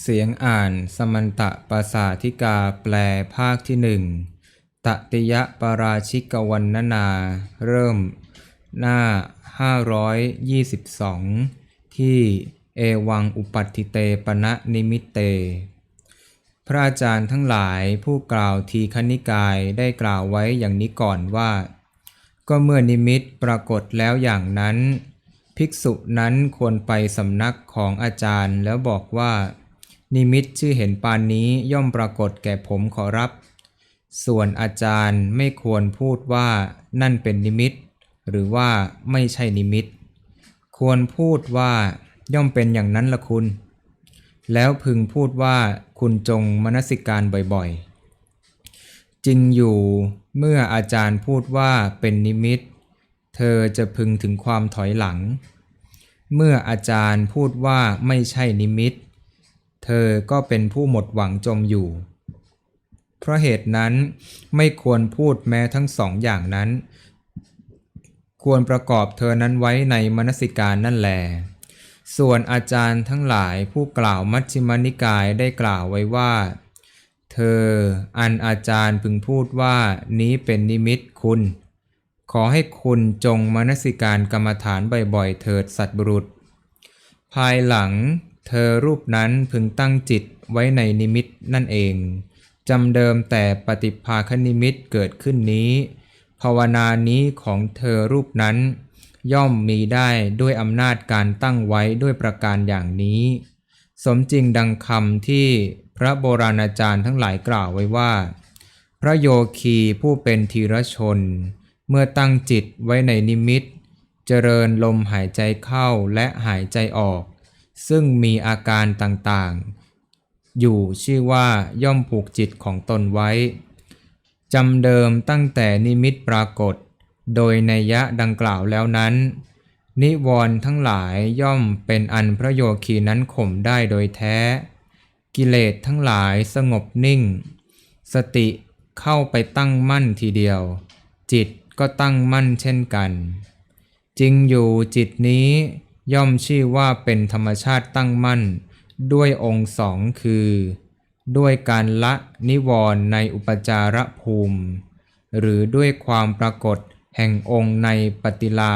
เสียงอ่านสมันตะปสาธิกาแปลภาคที่หนึ่งตติยะปราชิกวันนนา เริ่ม หน้า 522 ที่เอวังอุปัติเตปณะนิมิตเต พระอาจารย์ทั้งหลายผู้กล่าวทีคณิกายได้กล่าวไว้อย่างนี้ก่อนว่า ก็เมื่อนิมิตปรากฏแล้วอย่างนั้น ภิกษุนั้นควรไปสำนักของอาจารย์แล้วบอกว่า นิมิตชื่อเห็นปานนี้ย่อมปรากฏแก่ผมขอรับ ส่วนอาจารย์ไม่ควรพูดว่านั่นเป็นนิมิต หรือว่าไม่ใช่นิมิต ควรพูดว่าย่อมเป็นอย่างนั้นละคุณ แล้วพึงพูดว่าคุณจงมนสิการบ่อยๆ จริงอยู่เมื่ออาจารย์พูดว่าเป็นนิมิต เธอจะพึงถึงความถอยหลัง เมื่ออาจารย์พูดว่าไม่ใช่นิมิตเเธอก็เป็นผู้หมดหวังจมอยู่ เพราะเหตุนั้นไม่ควรพูดแม้ทั้งสองอย่างนั้น ควรประกอบเธอนั้นไว้ในมนสิการนั่นแหลส่วนอาจารย์ทั้งหลายผู้กล่าวมัชฌิมนิกายได้กล่าวไว้ว่า เธออันอาจารย์พึงพูดว่านี้เป็นนิมิตคุณ ขอให้คุณจงมนสิการกรรมฐานบ่อยๆ เถิดสัตว์บุรุษ ภายหลัง เธอรูปนั้นพึงตั้งจิตไว้ในนิมิตนั่นเองจำเดิมแต่ปฏิภาคนิมิตเกิดขึ้นนี้ ภาวนานี้ของเธอรูปนั้น ย่อมมีได้ด้วยอำนาจการตั้งไว้ด้วยประการอย่างนี้ สมจริงดังคำที่พระโบราณอาจารย์ทั้งหลายกล่าวไว้ว่า พระโยคีผู้เป็นธีรชน เมื่อตั้งจิตไว้ในนิมิต เจริญลมหายใจเข้าและหายใจออก ซึ่งมีอาการต่างๆ อยู่ชื่อว่าย่อมผูกจิตของตนไว้จำเดิมตั้งแต่นิมิตปรากฏ โดยในยะดังกล่าวแล้วนั้น นิวรณ์ทั้งหลายย่อมเป็นอันพระโยคีนั้นข่มได้โดยแท้ กิเลสทั้งหลายสงบนิ่ง สติเข้าไปตั้งมั่นทีเดียว จิตก็ตั้งมั่นเช่นกัน จริงอยู่จิตนี้ ย่อมชื่อว่าเป็นธรรมชาติตั้งมั่น ด้วยองค์สองคือ ด้วยการละนิวรณ์ในอุปจารภูมิ หรือด้วยความปรากฏแห่งองค์ในปฏิลา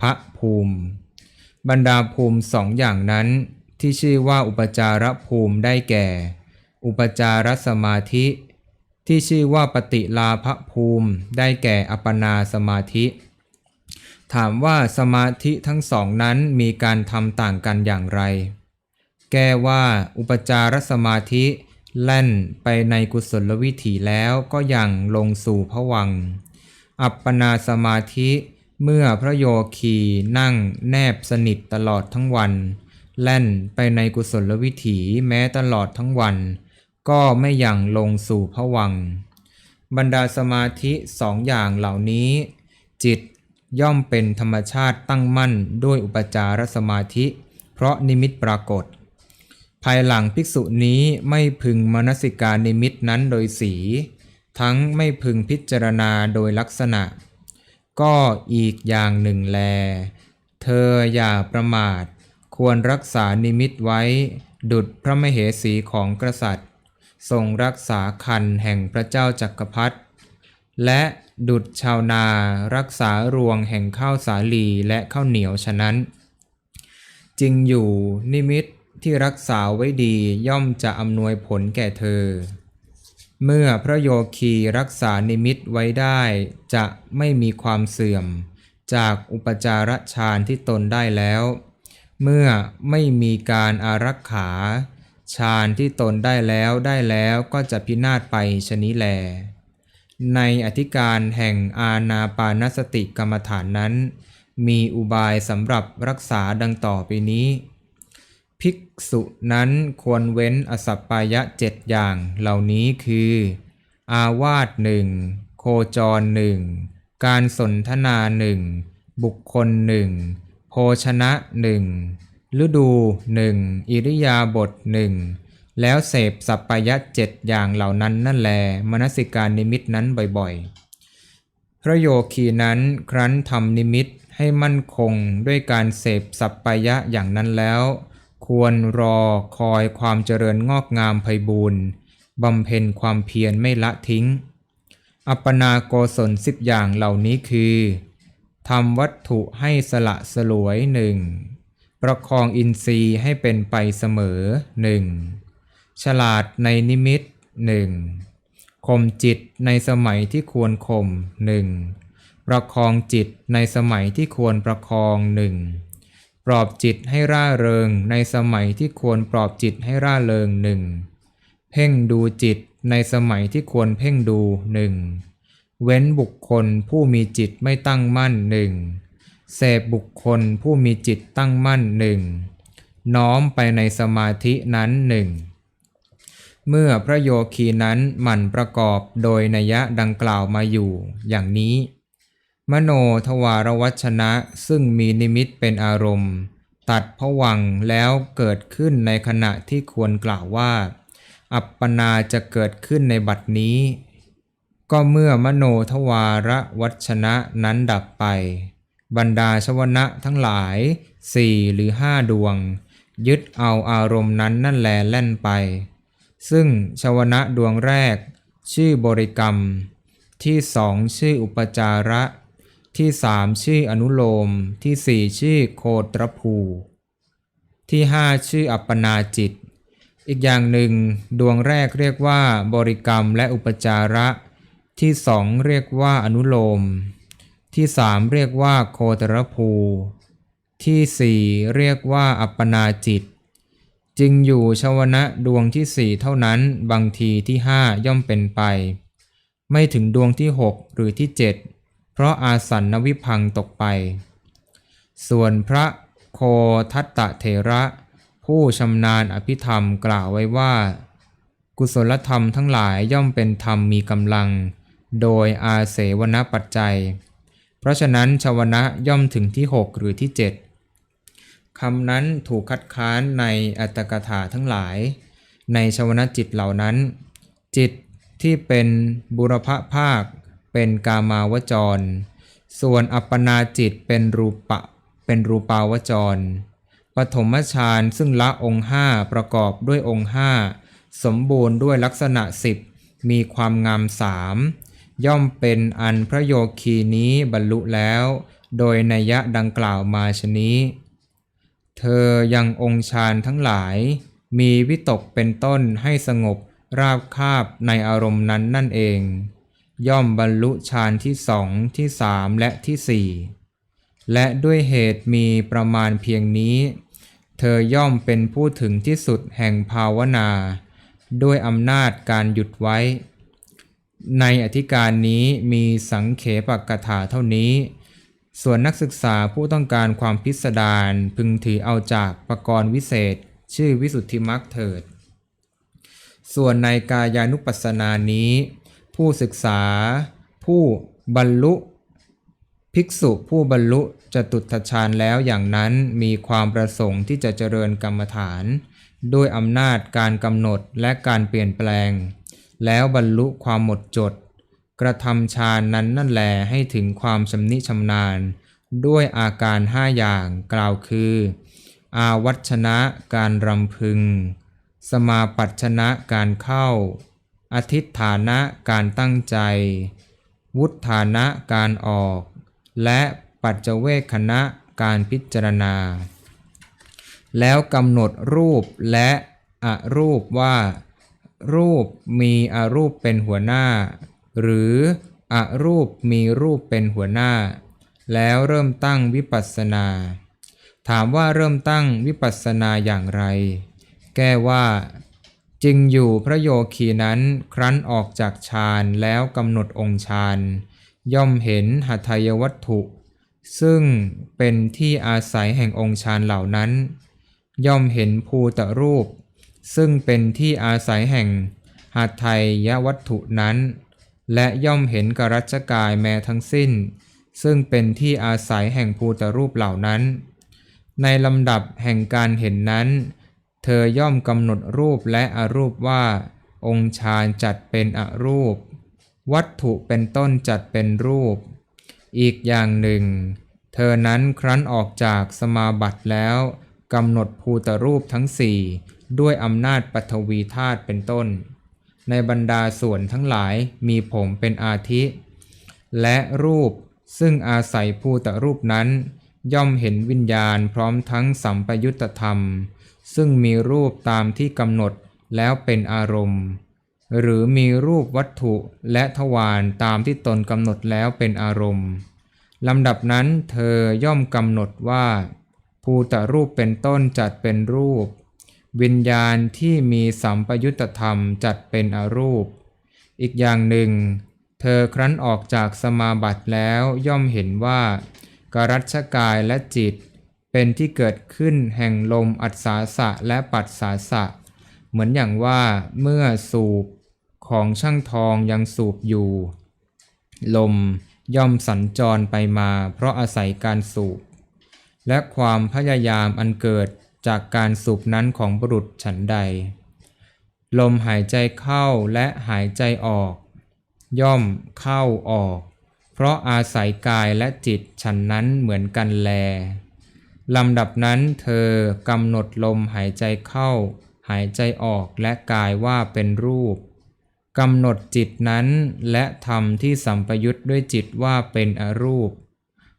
ภภูมิ บรรดาภูมิสองอย่างนั้น ที่ชื่อว่าอุปจารภูมิได้แก่ อุปจารสมาธิ ที่ชื่อว่าปฏิลาภภูมิ ได้แก่อัปปนาสมาธิ ถามว่าสมาธิทั้งสองนั้นมีการทำต่างกันอย่างไร แก้ว่าอุปจารสมาธิแล่นไปในกุศลวิถีแล้วก็ยังลงสู่ผวัง อัปปนาสมาธิเมื่อพระโยคีนั่งแนบสนิทตลอดทั้งวัน แล่นไปในกุศลวิถีแม้ตลอดทั้งวัน ก็ไม่ยังลงสู่ผวัง บรรดาสมาธิสองอย่างเหล่านี้ จิต ย่อมเป็นธรรมชาติตั้งมั่นด้วยอุปจารสมาธิ เพราะนิมิตปรากฏ ภายหลังภิกษุนี้ไม่พึงมนสิการนิมิตนั้นโดยสี ทั้งไม่พึงพิจารณาโดยลักษณะ ก็อีกอย่างหนึ่งแล เธออย่าประมาท ควรรักษานิมิตไว้ ดุจพระมเหสีของกษัตริย์ทรงรักษาคันแห่งพระเจ้าจักรพรรดิ และดุจชาวนารักษารวงแห่งข้าวสาลีและข้าวเหนียวฉะนั้น จริงอยู่นิมิตที่รักษาไว้ดีย่อมจะอำนวยผลแก่เธอ เมื่อพระโยคีรักษานิมิตไว้ได้ จะไม่มีความเสื่อม จากอุปจารฌานที่ตนได้แล้ว เมื่อไม่มีการอารักขาฌานที่ตนได้แล้วได้แล้วก็จะพินาศไปชนี้แล ในอธิการแห่งอาณาปานสติกรรมฐานนั้น มีอุบายสำหรับรักษาดังต่อไปนี้ ภิกษุนั้นควรเว้นอสัปปายะเจ็ดอย่างเหล่านี้คือ อาวาสหนึ่งโคจรหนึ่งการสนทนาหนึ่งบุคคลหนึ่งโภชนะหนึ่งฤดูหนึ่งอิริยาบถหนึ่ง แล้วเสพสัปปายะเจ็ดอย่างเหล่านั้นนั่นแล มนสิการนิมิตนั้นบ่อยๆ พระโยคีนั้นครั้นทำนิมิตให้มั่นคงด้วยการเสพสัปปายะอย่างนั้นแล้ว ควรรอคอยความเจริญงอกงามไพบูรณ์บำเพ็ญความเพียรไม่ละทิ้ง อัปปนาโกศลสิบอย่างเหล่านี้คือทำวัตถุให้สละสลวยหนึ่งประคองอินทรีย์ให้เป็นไปเสมอหนึ่ง ฉลาดในนิมิตหนึ่งข่มจิตในสมัยที่ควรข่มหนึ่งประคองจิตในสมัยที่ควรประคองหนึ่งปลอบจิตให้ร่าเริงในสมัยที่ควรปลอบจิตให้ร่าเริงหนึ่งเพ่งดูจิตในสมัยที่ควรเพ่งดูหนึ่งเว้นบุคคลผู้มีจิตไม่ตั้งมั่นหนึ่งเสพบุคคลผู้มีจิตตั้งมั่นหนึ่งน้อมไปในสมาธินั้นหนึ่ง เมื่อพระโยคีนั้นหมั่นประกอบโดยนัยะดังกล่าวมาอยู่ อย่างนี้ มโนทวารวัชนะซึ่งมีนิมิตเป็นอารมณ์ ตัดผวังแล้วเกิดขึ้นในขณะที่ควรกล่าวว่า อัปปนาจะเกิดขึ้นในบัดนี้ ก็เมื่อมโนทวารวัชนะนั้นดับไป บรรดาชวนะทั้งหลายสี่หรือห้าดวง ยึดเอาอารมณ์นั้นนั่นแลแล่นไป ซึ่งชวนะดวงแรก ชื่อบริกรรม ที่สองชื่ออุปจาระ ที่สามชื่ออนุโลม ที่สี่ชื่อโคตรภู ที่ห้าชื่ออัปปนาจิต อีกอย่างหนึ่งดวงแรกเรียกว่า บริกรรมและอุปจาระ ที่สองเรียกว่าอนุโลม ที่สามเรียกว่าโคตรภู ที่สี่เรียกว่าอัปปนาจิต จึงอยู่ชวนะดวงที่สี่เท่านั้นบางทีที่ห้าย่อมเป็นไป ไม่ถึงดวงที่หกหรือที่เจ็ดเพราะอาสันนวิพังตกไป ส่วนพระโคทัตตะเถระ ผู้ชำนาญอภิธรรมกล่าวไว้ว่า กุศลธรรมทั้งหลายย่อมเป็นธรรมมีกำลัง โดยอาเสวนปัจจัย เพราะฉะนั้นชวนะย่อมถึงที่6หรือที่7 คำนั้นถูกคัดค้านในอัตถกถาทั้งหลาย ในชวนจิตเหล่านั้น จิตที่เป็นบุรพภาค เป็นกามาวจร ส่วนอัปปนาจิตเป็นรูปะเป็นรูปาวจรปฐมฌานซึ่งละองค์ห้าประกอบด้วยองค์ห้าสมบูรณ์ด้วยลักษณะสิบมีความงามสามย่อมเป็นอันพระโยคีนี้บรรลุแล้ว โดยนัยยะดังกล่าวมาชนี้ เธอยังองค์ฌานทั้งหลาย มีวิตกเป็นต้นให้สงบราบคาบในอารมณ์นั้นนั่นเอง ย่อมบรรลุฌานที่สองที่สามและที่สี่และด้วยเหตุมีประมาณเพียงนี้ เธอย่อมเป็นผู้ถึงที่สุดแห่งภาวนา ด้วยอำนาจการหยุดไว้ ในอธิการนี้มีสังเขปกถาเท่านี้ ส่วนนักศึกษาผู้ต้องการความพิสดารพึงถือเอาจากประกรณ์วิเศษ ชื่อวิสุทธิมรรคเถิด ส่วนในกายานุปัสสนานี้ ผู้ศึกษา ผู้บรรลุ ภิกษุผู้บรรลุจะตุตถฌานแล้วอย่างนั้นมีความประสงค์ที่จะเจริญกรรมฐาน ด้วยอำนาจการกำหนดและการเปลี่ยนแปลง แล้วบรรลุความหมดจด กระทำฌานนั้นนั่นแลให้ถึงความชำนิชำนาญ ด้วยอาการห้าอย่างกล่าวคือ อาวัชนะการรำพึง สมาปัชนะการเข้า อธิฐานะการตั้งใจ วุฒานะการออก และปัจเจเวคณะการพิจารณา แล้วกำหนดรูปและอรูปว่า รูปมีอรูปเป็นหัวหน้า หรืออรูปมีรูปเป็นหัวหน้า แล้วเริ่มตั้งวิปัสสนา ถามว่าเริ่มตั้งวิปัสสนาอย่างไร แก้ว่าจึงอยู่พระโยคีนั้นครั้นออกจากฌานแล้วกำหนดองค์ฌานย่อมเห็นหัตถยวัตถุ ซึ่งเป็นที่อาศัยแห่งองค์ฌานเหล่านั้น ย่อมเห็นภูตรูป ซึ่งเป็นที่อาศัยแห่งหัตถยวัตถุนั้น และย่อมเห็นกรัชกายแม้ทั้งสิ้น ซึ่งเป็นที่อาศัยแห่งภูตรูปเหล่านั้น ในลำดับแห่งการเห็นนั้น เธอย่อมกำหนดรูปและอรูปว่า องค์ฌานจัดเป็นอรูป วัตถุเป็นต้นจัดเป็นรูป อีกอย่างหนึ่ง เธอนั้นครั้นออกจากสมาบัติแล้วกำหนดภูตรูปทั้งสี่ด้วยอำนาจปฐวีธาตุเป็นต้น ในบรรดาส่วนทั้งหลายมีผมเป็นอาทิ และรูปซึ่งอาศัยภูตรูปนั้น ย่อมเห็นวิญญาณพร้อมทั้งสัมปยุตธรรม ซึ่งมีรูปตามที่กำหนดแล้วเป็นอารมณ์ หรือมีรูปวัตถุและทวารตามที่ตนกำหนดแล้วเป็นอารมณ์ลำดับนั้นเธอย่อมกำหนดว่าภูตรูปเป็นต้นจัดเป็นรูป วิญญาณที่มีสัมปยุตธรรมจัดเป็นอรูป อีกอย่างหนึ่ง เธอครั้นออกจากสมาบัติแล้วย่อมเห็นว่ากรัชกายและจิต เป็นที่เกิดขึ้นแห่งลมอัศสาสะและปัสสาสะ เหมือนอย่างว่าเมื่อสูบของช่างทองยังสูบอยู่ ลมย่อมสัญจรไปมาเพราะอาศัยการสูบ และความพยายามอันเกิด จากการสูบนั้นของบุรุษฉันใด ลมหายใจเข้าและหายใจออก ย่อมเข้าออก เพราะอาศัยกายและจิตฉันนั้นเหมือนกันแลลำดับนั้นเธอกำหนดลมหายใจเข้า หายใจออกและกายว่าเป็นรูปกำหนดจิตนั้นและธรรมที่สัมปยุทธ์ด้วยจิตว่าเป็นอรูป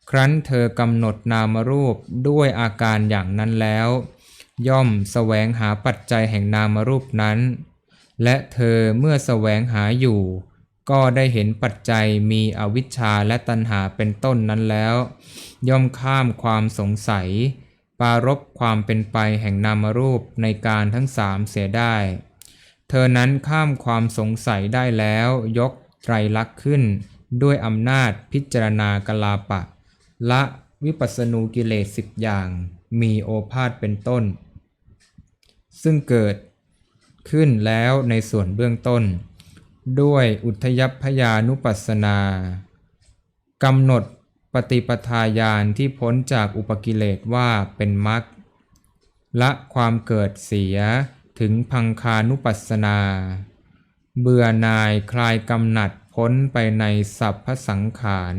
ครั้นเธอกำหนดนามรูปด้วยอาการอย่างนั้นแล้ว ย่อมแสวงหาปัจจัยแห่งนามรูปนั้น และเธอเมื่อแสวงหาอยู่ ก็ได้เห็นปัจจัยมีอวิชชาและตัณหาเป็นต้นนั้นแล้ว ย่อมข้ามความสงสัย ปารบความเป็นไปแห่งนามรูปในการทั้งสามเสียได้ เธอนั้นข้ามความสงสัยได้แล้วยกไตรลักษณ์ขึ้น ด้วยอำนาจพิจารณากลาปะ ละวิปัสสนูกิเลสสิบอย่าง มีโอภาษเป็นต้น ซึ่งเกิดขึ้นแล้วในส่วนเบื้องต้น ด้วยอุทยพยานุปัสสนากำหนดปฏิปทาญาณที่พ้นจากอุปกิเลสว่าเป็นมรรคละความเกิดเสียถึงพังคานุปัสสนา เบื่อนายคลายกำหนัดพ้นไปในสัพพสังขาร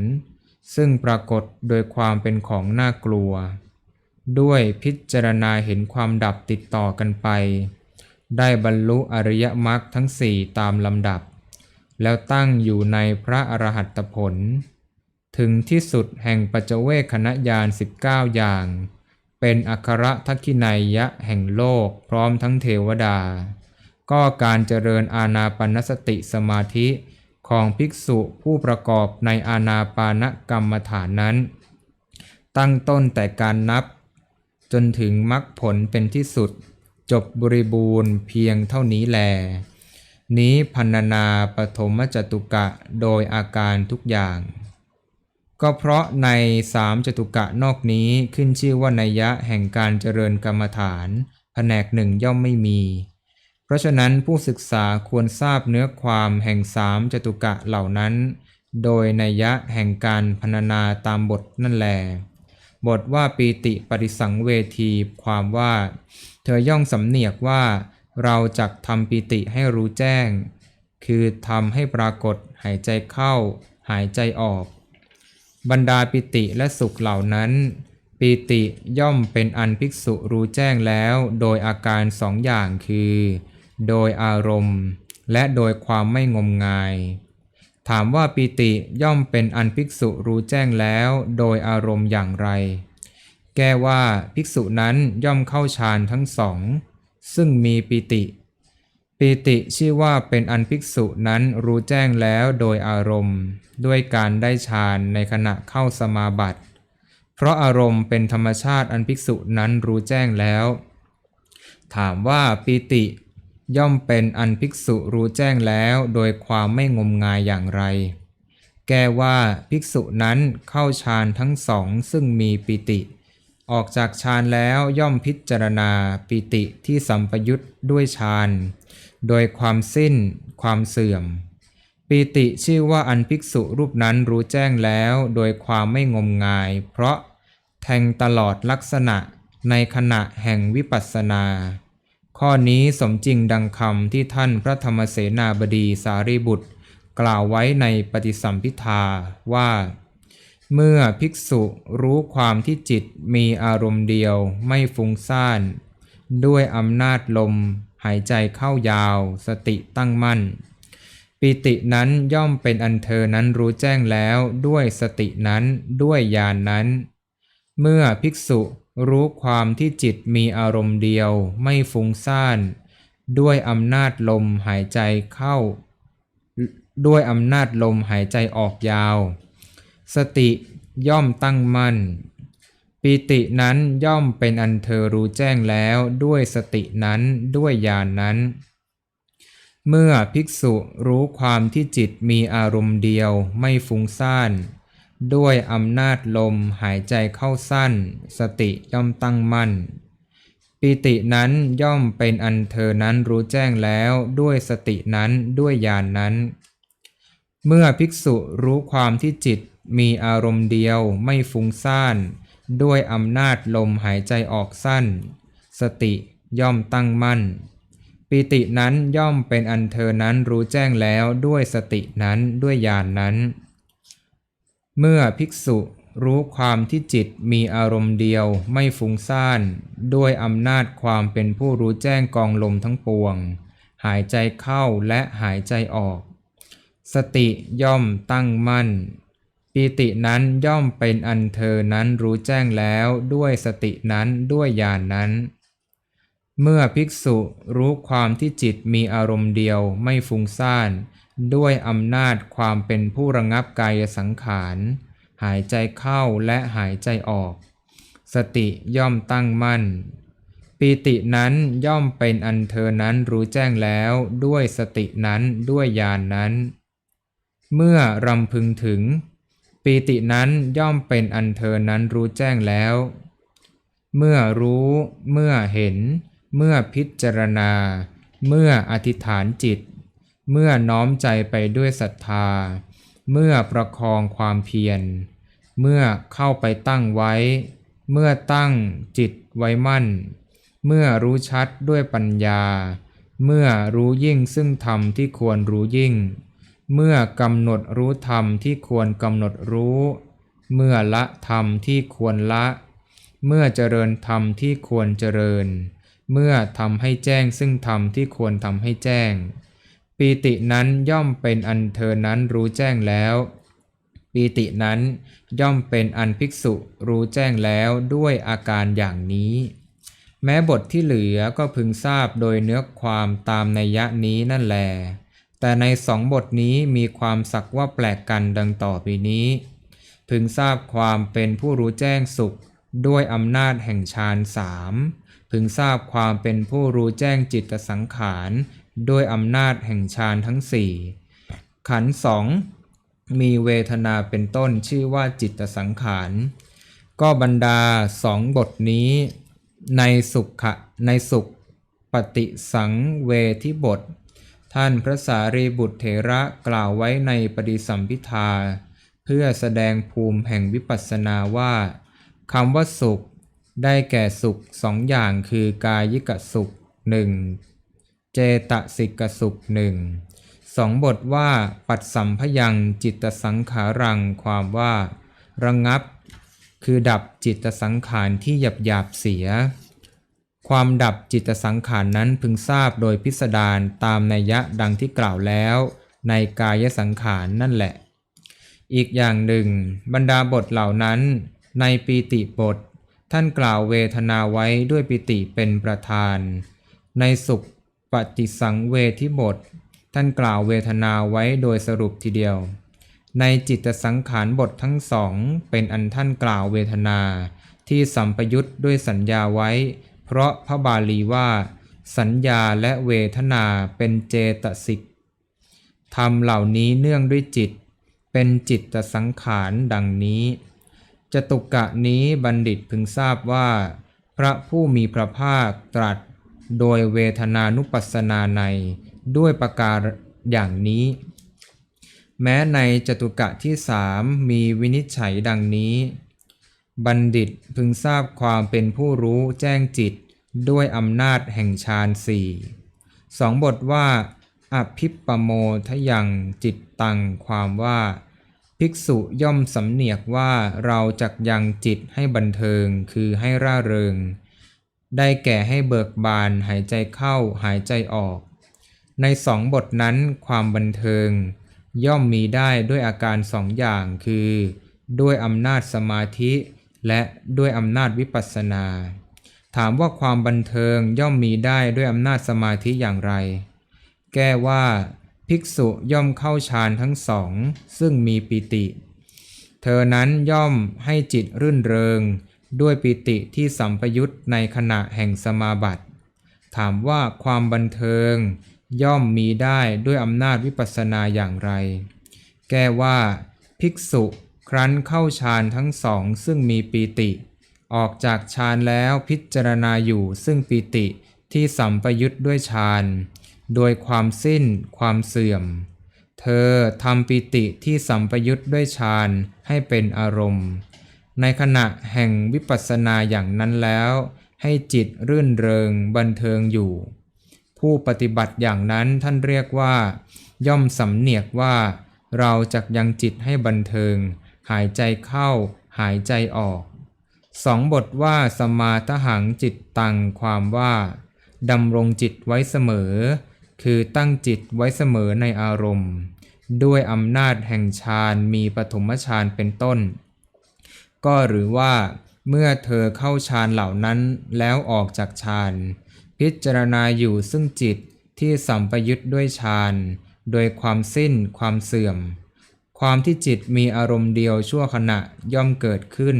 ซึ่งปรากฏโดยความเป็นของน่ากลัว ด้วยพิจารณาเห็นความดับติดต่อกันไป ได้บรรลุอริยมรรคทั้งสี่ตามลำดับ แล้วตั้งอยู่ในพระอรหัตผล ถึงที่สุดแห่งปัจเจเวคขณะยาน19 อย่าง เป็นอัครทักขินายยะแห่งโลกพร้อมทั้งเทวดา ก็การเจริญอาณาปณสติสมาธิของภิกษุผู้ประกอบในอาณาปานกรรมฐานนั้น ตั้งต้นแต่การนับ จนถึงมรรคผลเป็นที่สุด จบบริบูรณ์เพียงเท่านี้แล นี้พันนาปฐมจตุกะโดยอาการทุกอย่าง ก็เพราะในสามจตุกะนอกนี้ขึ้นชื่อว่านัยยะแห่งการเจริญกรรมฐาน แผนกหนึ่งย่อมไม่มี เพราะฉะนั้นผู้ศึกษาควรทราบเนื้อความแห่งสามจตุกะเหล่านั้น โดยนัยยะแห่งการพรรณนาตามบทนั่นแล บทว่าปีติปริสังเวที ความว่า เธอย่องสำเนียกว่า เราจักทำปีติให้รู้แจ้ง คือทำให้ปรากฏหายใจเข้า หายใจออก บรรดาปิติและสุขเหล่านั้น ปีติย่อมเป็นอันภิกษุรู้แจ้งแล้ว โดยอาการสองอย่างคือ โดยอารมณ์ และโดยความไม่งมงาย ถามว่าปีติย่อมเป็นอันภิกษุรู้แจ้งแล้วโดยอารมณ์อย่างไร แก้ว่าภิกษุนั้นย่อมเข้าฌานทั้งสอง ซึ่งมีปีติปีติชื่อว่าเป็นอันภิกษุนั้นรู้แจ้งแล้วโดยอารมณ์ ด้วยการได้ฌานในขณะเข้าสมาบัติ เพราะอารมณ์เป็นธรรมชาติอันภิกษุนั้นรู้แจ้งแล้ว ถามว่าปีติ ย่อมเป็นอันภิกษุรู้แจ้งแล้วโดยความไม่งมงายอย่างไร แก้ว่าภิกษุนั้นเข้าฌานทั้งสองซึ่งมีปิติ ออกจากฌานแล้วย่อมพิจารณาปิติที่สัมปยุตด้วยฌานโดยความสิ้นความเสื่อมปีติชื่อว่าอันภิกษุรูปนั้นรู้แจ้งแล้วโดยความไม่งมงาย เพราะแทงตลอดลักษณะในขณะแห่งวิปัสสนา ข้อนี้สมจริงดังคำที่ท่านพระธรรมเสนาบดีสารีบุตร กล่าวไว้ในปฏิสัมพิทาว่า เมื่อภิกษุรู้ความที่จิตมีอารมณ์เดียวไม่ฟุ้งซ่าน ด้วยอำนาจลม หายใจเข้ายาว สติตั้งมั่น ปิตินั้นย่อมเป็นอันเธอนั้นรู้แจ้งแล้วด้วยสตินั้นด้วยญาณนนั้น เมื่อภิกษุ รู้ความที่จิตมีอารมณ์เดียวไม่ฟุ้งซ่าน ด้วยอำนาจลมหายใจเข้า ด้วยอำนาจลมหายใจออกยาว สติย่อมตั้งมั่น ปิตินั้นย่อมเป็นอันเธอรู้แจ้งแล้วด้วยสตินั้นด้วยญาณนนั้น เมื่อภิกษุรู้ความที่จิตมีอารมณ์เดียวไม่ฟุ้งซ่าน ด้วยอำนาจลมหายใจเข้าสั้น สติย่อมตั้งมั่น ปิตินั้นย่อมเป็นอันเธอนั้นรู้แจ้งแล้วด้วยสตินั้นด้วยญาณนนั้น เมื่อภิกษุรู้ความที่จิตมีอารมณ์เดียวไม่ฟุ้งซ่าน ด้วยอำนาจลมหายใจออกสั้น สติย่อมตั้งมั่น ปิตินั้นย่อมเป็นอันเธอนั้นรู้แจ้งแล้วด้วยสตินั้นด้วยญาณนนั้น เมื่อภิกษุรู้ความที่จิตมีอารมณ์เดียวไม่ฟุ้งซ่าน ด้วยอำนาจความเป็นผู้รู้แจ้งกองลมทั้งปวง หายใจเข้าและหายใจออก สติย่อมตั้งมั่นปิตินั้นย่อมเป็นอันเธอนั้นรู้แจ้งแล้วด้วยสตินั้นด้วยญาณนนั้น เมื่อภิกษุรู้ความที่จิตมีอารมณ์เดียวไม่ฟุ้งซ่าน ด้วยอำนาจความเป็นผู้ระงับกายสังขาร หายใจเข้าและหายใจออก สติย่อมตั้งมั่น ปีตินั้นย่อมเป็นอันเธอนั้นรู้แจ้งแล้วด้วยสตินั้นด้วยญาณนนั้น เมื่อรำพึงถึง ปีตินั้นย่อมเป็นอันเธอนั้นรู้แจ้งแล้ว เมื่อรู้ เมื่อเห็น เมื่อพิจารณา เมื่ออธิษฐานจิต เมื่อน้อมใจไปด้วยศรัทธา เมื่อประคองความเพียร เมื่อเข้าไปตั้งไว้ เมื่อตั้งจิตไว้มั่น เมื่อรู้ชัดด้วยปัญญา เมื่อรู้ยิ่งซึ่งธรรมที่ควรรู้ยิ่ง เมื่อกำหนดรู้ธรรมที่ควรกำหนดรู้ เมื่อละธรรมที่ควรละ เมื่อเจริญธรรมที่ควรเจริญ เมื่อทำให้แจ้งซึ่งธรรมที่ควรทำให้แจ้ง ปีตินั้นย่อมเป็นอันเธอนั้นรู้แจ้งแล้ว ปีตินั้นย่อมเป็นอันภิกษุรู้แจ้งแล้วด้วยอาการอย่างนี้ แม้บทที่เหลือก็พึงทราบโดยเนื้อความตามนัยยะนี้นั่นแล แต่ในสองบทนี้มีความสักว่าแปลกกันดังต่อไปนี้ พึงทราบความเป็นผู้รู้แจ้งสุขด้วยอำนาจแห่งฌานสามพึงทราบความเป็นผู้รู้แจ้งจิตสังขาร ด้วยอำนาจแห่งฌานทั้งสี่ขันสองมีเวทนาเป็นต้นชื่อว่าจิตสังขาร ก็บรรดาสองบทนี้ในสุขะในสุขปฏิสังเวทิบท ท่านพระสารีบุตรเถระกล่าวไว้ในปฏิสัมพิทาเพื่อแสดงภูมิแห่งวิปัสสนาว่าคำว่าสุขได้แก่สุขสองอย่างคือกายิกสุขหนึ่ง เจตสิกสุขหนึ่งสองบทว่าปัดสัมพยังจิตสังขารังความว่า ระงงับ คือดับจิตสังขารที่หยาบหยาบเสีย ความดับจิตสังขารนั้นพึงทราบโดยพิสดารตามนัยยะดังที่กล่าวแล้ว ในกายสังขารนั่นแหละ อีกอย่างหนึ่ง บรรดาบทเหล่านั้น ในปีติบท ท่านกล่าวเวทนาไว้ด้วยปิติเป็นประธาน ในสุข ปฏิสังเวทิบท ท่านกล่าวเวทนาไว้โดยสรุปทีเดียว ในจิตสังขารบททั้งสองเป็นอันท่านกล่าวเวทนา ที่สัมปยุตด้วยสัญญาไว้ เพราะพระบาลีว่า สัญญาและเวทนาเป็นเจตสิกธรรมเหล่านี้เนื่องด้วยจิต เป็นจิตสังขารดังนี้จตุกะนี้บัณฑิตพึงทราบว่า พระผู้มีพระภาคตรัส โดยเวทนานุปัสสนาในด้วยประการอย่างนี้ แม้ในจตุกะที่สามมีวินิจฉัยดังนี้ บัณฑิตพึงทราบความเป็นผู้รู้แจ้งจิตด้วยอำนาจแห่งฌานสี่สองบทว่าอภิปปโมทยังจิตตังความว่า ภิกษุย่อมสำเนียกว่าเราจักยังจิตให้บันเทิงคือให้ร่าเริง ได้แก่ให้เบิกบานหายใจเข้าหายใจออก ในสองบทนั้นความบันเทิง ย่อมมีได้ด้วยอาการสองอย่างคือ ด้วยอำนาจสมาธิ และด้วยอำนาจวิปัสสนา ถามว่าความบันเทิงย่อมมีได้ด้วยอำนาจสมาธิอย่างไร แก้ว่า ภิกษุย่อมเข้าฌานทั้งสอง ซึ่งมีปิติ เธอนั้นย่อมให้จิตรื่นเริง ด้วยปิติที่สัมปยุตในขณะแห่งสมาบัติ ถามว่าความบันเทิงย่อมมีได้ด้วยอำนาจวิปัสสนาอย่างไร แก้ว่า ภิกษุครั้นเข้าฌานทั้งสองซึ่งมีปีติ ออกจากฌานแล้วพิจารณาอยู่ซึ่งปีติที่สัมปยุตด้วยฌานโดยความสิ้นความเสื่อม เธอทำปิติที่สัมปยุตด้วยฌานให้เป็นอารมณ์ ในขณะแห่งวิปัสสนาอย่างนั้นแล้ว ให้จิตรื่นเริงบันเทิงอยู่ ผู้ปฏิบัติอย่างนั้นท่านเรียกว่า ย่อมสำเนียกว่า เราจักยังจิตให้บันเทิง หายใจเข้า หายใจออกสองบทว่าสมาทหังจิตตังความว่าดำรงจิตไว้เสมอ คือตั้งจิตไว้เสมอในอารมณ์ ด้วยอำนาจแห่งฌานมีปฐมฌานเป็นต้น ก็หรือว่าเมื่อเธอเข้าฌานเหล่านั้นแล้วออกจากฌานพิจารณาอยู่ซึ่งจิตที่สัมปยุตด้วยฌานโดยความสิ้นความเสื่อม ความที่จิตมีอารมณ์เดียวชั่วขณะย่อมเกิดขึ้น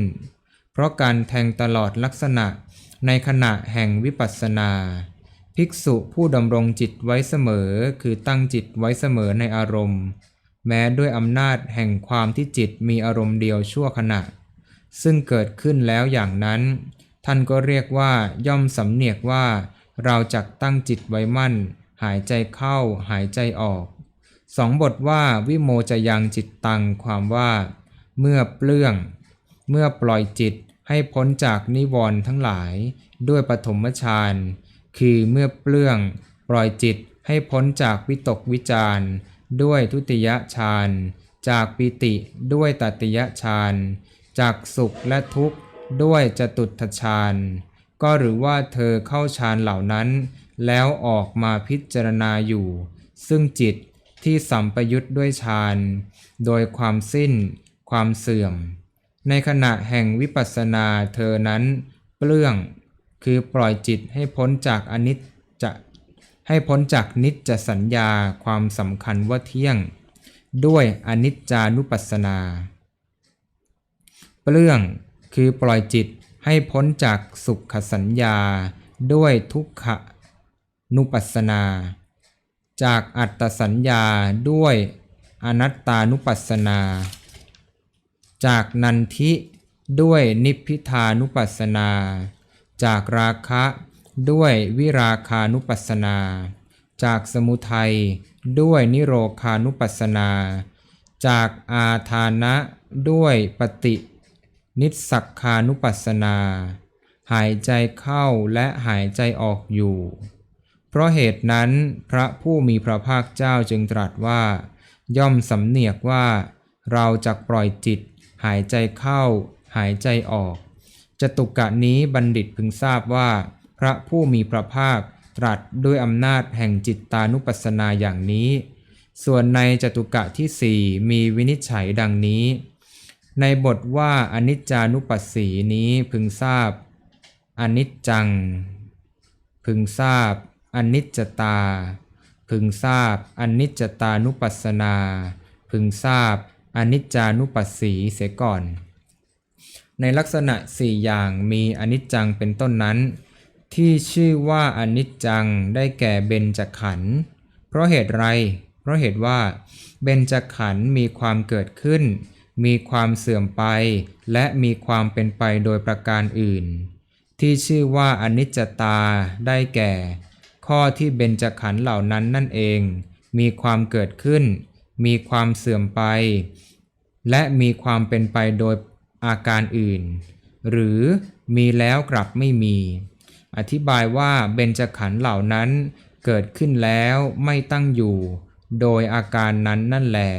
เพราะการแทงตลอดลักษณะในขณะแห่งวิปัสสนา ภิกษุผู้ดำรงจิตไว้เสมอคือตั้งจิตไว้เสมอในอารมณ์ แม้ด้วยอำนาจแห่งความที่จิตมีอารมณ์เดียวชั่วขณะ ซึ่งเกิดขึ้นแล้วอย่างนั้น ท่านก็เรียกว่าย่อมสำเนียกว่า เราจักตั้งจิตไว้มั่น หายใจเข้าหายใจออกสองบทว่าวิโมจะยังจิตตังความว่า เมื่อเปลื้อง เมื่อปล่อยจิตให้พ้นจากนิวรณ์ทั้งหลาย ด้วยปฐมฌานคือเมื่อเปลื้อง ปล่อยจิตให้พ้นจากวิตกวิจารด้วยทุติยฌานจากปิติด้วยตติยฌาน จากสุขและทุกข์ด้วยจตุตถฌานก็หรือว่าเธอเข้าฌานเหล่านั้น แล้วออกมาพิจารณาอยู่ ซึ่งจิตที่สัมปยุตด้วยฌานโดยความสิ้น ความเสื่อม ในขณะแห่งวิปัสสนาเธอนั้น เปลื้อง คือปล่อยจิตให้พ้นจากอนิจจะให้พ้นจากนิจจสัญญาความสำคัญว่าเที่ยง ด้วยอนิจจานุปัสสนา เปลื้องคือปล่อยจิตให้พ้นจากสุขสัญญา ด้วยทุกขนุปัสสนา จากอัตตสัญญาด้วยอนัตตานุปัสสนา จากนันทิด้วยนิพพิทานุปัสสนา จากราคะด้วยวิราคานุปัสสนา จากสมุทัยด้วยนิโรคานุปัสสนา จากอาทานะด้วยปฏิ นิสักคานุปัสสนา หายใจเข้าและหายใจออกอยู่ เพราะเหตุนั้นพระผู้มีพระภาคเจ้าจึงตรัสว่า ย่อมสำเนียกว่า เราจะปล่อยจิต หายใจเข้า หายใจออก จตุกะนี้บัณฑิตพึงทราบว่า พระผู้มีพระภาคตรัสด้วยอำนาจแห่งจิตตานุปัสสนาอย่างนี้ ส่วนในจตุกะที่สี่มีวินิจฉัยดังนี้ ในบทว่าอนิจจานุปัสสีนี้พึงทราบ อนิจจัง พึงทราบ อนิจจตา พึงทราบ อนิจจตานุปัสสนา พึงทราบ อนิจจานุปัสสีเสียก่อน ในลักษณะสี่อย่างมีอนิจจังเป็นต้นนั้น ที่ชื่อว่าอนิจจังได้แก่เบญจขันธ์เพราะเหตุไร เพราะเหตุว่า เบญจขันธ์มีความเกิดขึ้น มีความเสื่อมไป และมีความเป็นไปโดยประการอื่น ที่ชื่อว่าอนิจจตาได้แก่ ข้อที่เบญจขันธ์เหล่านั้นนั่นเอง มีความเกิดขึ้น มีความเสื่อมไป และมีความเป็นไปโดยอาการอื่น หรือมีแล้วกลับไม่มี อธิบายว่าเบญจขันธ์เหล่านั้นเกิดขึ้นแล้วไม่ตั้งอยู่ โดยอาการนั้นนั่นแหละ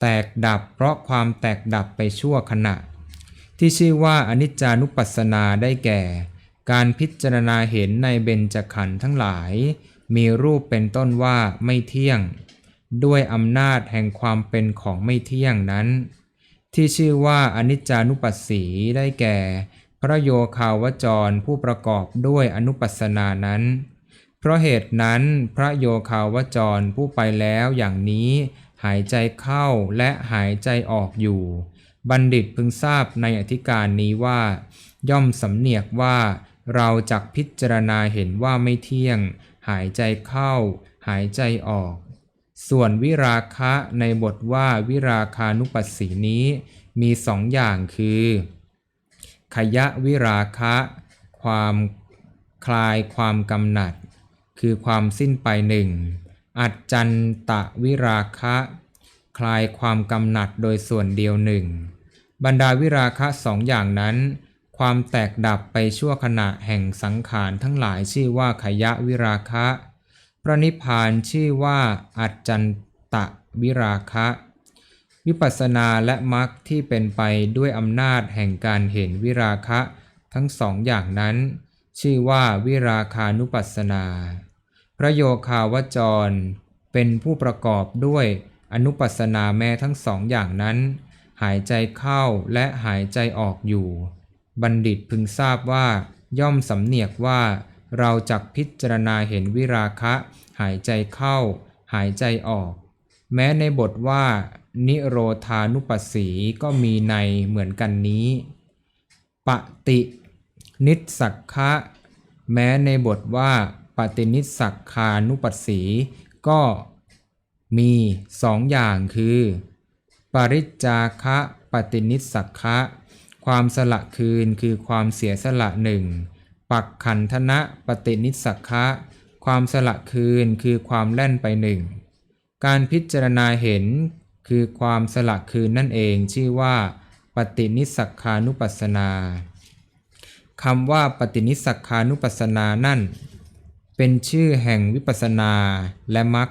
แตกดับเพราะความแตกดับไปชั่วขณะ ที่ชื่อว่าอนิจจานุปัสสนาได้แก่ การพิจารณาเห็นในเบญจขันธ์ทั้งหลาย มีรูปเป็นต้นว่าไม่เที่ยง ด้วยอำนาจแห่งความเป็นของไม่เที่ยงนั้น ที่ชื่อว่าอนิจจานุปัสสีได้แก่ พระโยคาวจรผู้ประกอบด้วยอนุปัสสนานั้น เพราะเหตุนั้นพระโยคาวจรผู้ไปแล้วอย่างนี้ หายใจเข้าและหายใจออกอยู่ บัณฑิตพึงทราบในอธิการนี้ว่า ย่อมสำเนียกว่า เราจักพิจารณาเห็นว่าไม่เที่ยง หายใจเข้า หายใจออก ส่วนวิราคะในบทว่าวิราคานุปัสสีนี้มีสองอย่างคือ ขยะวิราคะ ความคลายความกำหนัด คือความสิ้นไปหนึ่ง อัจจันตะวิราคะ คลายความกำหนัดโดยส่วนเดียวหนึ่ง บรรดาวิราคะสองอย่างนั้น ความแตกดับไปชั่วขณะแห่งสังขารทั้งหลายชื่อว่าขยะวิราคะ พระนิพพานชื่อว่าอัจจันตะวิราคะ วิปัสสนาและมรรคที่เป็นไปด้วยอำนาจแห่งการเห็นวิราคะ ทั้งสองอย่างนั้น ชื่อว่าวิราคานุปัสสนา พระโยคาวจร เป็นผู้ประกอบด้วยอนุปัสนาแม้ทั้งสองอย่างนั้น หายใจเข้าและหายใจออกอยู่ บัณฑิตพึงทราบว่า ย่อมสำเนียกว่า เราจักพิจารณาเห็นวิราคะ หายใจเข้า หายใจออก แม้ในบทว่า นิโรธานุปัสสีก็มีในเหมือนกันนี้ปฏินิสักคะ แม้ในบทว่า ปฏินิสสักคานุปัสสี ก็มีสองอย่างคือ ปริจจาคะปฏินิสสักคะความสละคืนคือความเสียสละหนึ่งปักขันธนะปฏินิสสักคะความสละคืนคือความแล่นไปหนึ่งการพิจารณาเห็นคือความสละคืนนั่นเองชื่อว่าปฏินิสสักคานุปัสสนาคำว่าปฏินิสสักคานุปัสสนานั่น เป็นชื่อแห่งวิปัสสนาและมรรค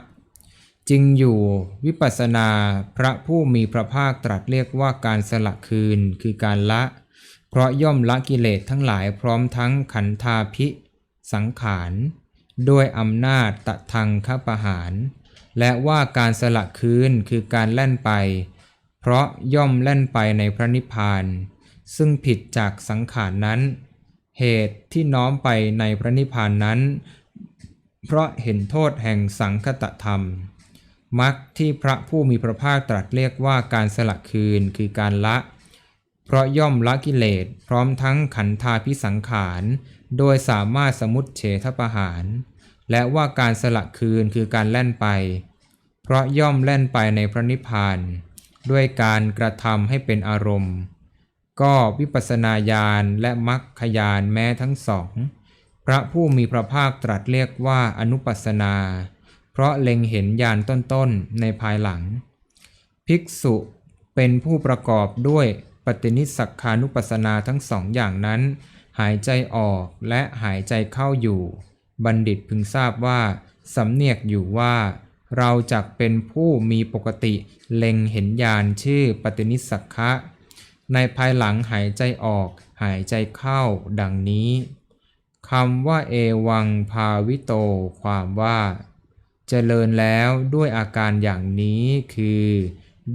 จริงอยู่วิปัสสนาพระผู้มีพระภาคตรัสเรียกว่าการสละคืนคือการละ เพราะย่อมละกิเลสทั้งหลายพร้อมทั้งขันธาพิสังขารด้วยอำนาจตะทังคประหาร และว่าการสละคืนคือการแล่นไป เพราะย่อมแล่นไปในพระนิพพาน ซึ่งผิดจากสังขารนั้น เหตุที่น้อมไปในพระนิพพานนั้น เพราะเห็นโทษแห่งสังคตธรรมมรรคที่พระผู้มีพระภาคตรัสเรียกว่าการสละคืนคือการละ เพราะย่อมละกิเลสพร้อมทั้งขันธาพิสังขาร โดยสามารถสมุดเฉทประหาร และว่าการสละคืนคือการแล่นไป เพราะย่อมแล่นไปในพระนิพพาน ด้วยการกระทำให้เป็นอารมณ์ ก็วิปัสสนาญาณและมรรคญาณแม้ทั้งสอง พระผู้มีพระภาคตรัสเรียกว่าอนุปัสนา เพราะเล็งเห็นญาณต้นๆ ในภายหลัง ภิกษุเป็นผู้ประกอบด้วยปฏินิสักคานุปัสนาทั้งสองอย่างนั้น หายใจออกและหายใจเข้าอยู่ บัณฑิตพึงทราบว่า สำเนียกอยู่ว่า เราจักเป็นผู้มีปกติเล็งเห็นญาณชื่อปฏินิสักคะ ในภายหลังหายใจออกหายใจเข้าดังนี้ คำว่าเอวังภาวิโต ความว่า เจริญแล้วด้วยอาการอย่างนี้คือ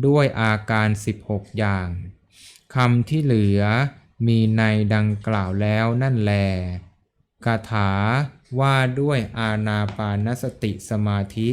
ด้วยอาการ 16 อย่างคำที่เหลือมีในดังกล่าวแล้วนั่นแลคาถาว่าด้วยอาณาปานสติสมาธิ